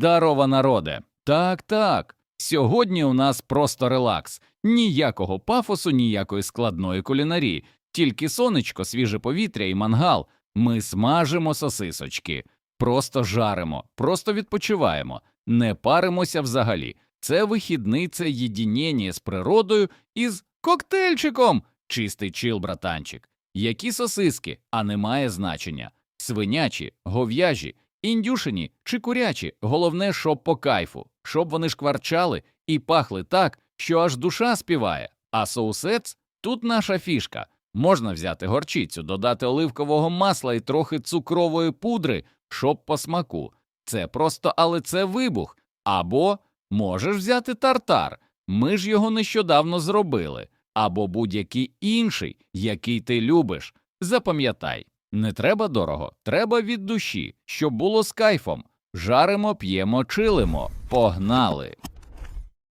Здарова, народе! Так, так. Сьогодні у нас просто релакс. Ніякого пафосу, ніякої складної кулінарії, тільки сонечко, свіже повітря і мангал. Ми смажимо сосисочки, просто жаримо, просто відпочиваємо, не паримося взагалі. Це вихідний, це єдінення з природою і з коктейльчиком. Чистий чил, братанчик. Які сосиски, а немає значення. Свинячі, гов'яжі, індюшині чи курячі. Головне, щоб по кайфу, щоб вони шкварчали і пахли так, що аж душа співає. А соусец тут наша фішка. Можна взяти горчицю, додати оливкового масла і трохи цукрової пудри, щоб по смаку. Це просто, але це вибух. Або можеш взяти тартар. Ми ж його нещодавно зробили. Або будь-який інший, який ти любиш. Запам'ятай, не треба дорого, треба від душі, щоб було з кайфом. Жаримо, п'ємо, чилимо. Погнали!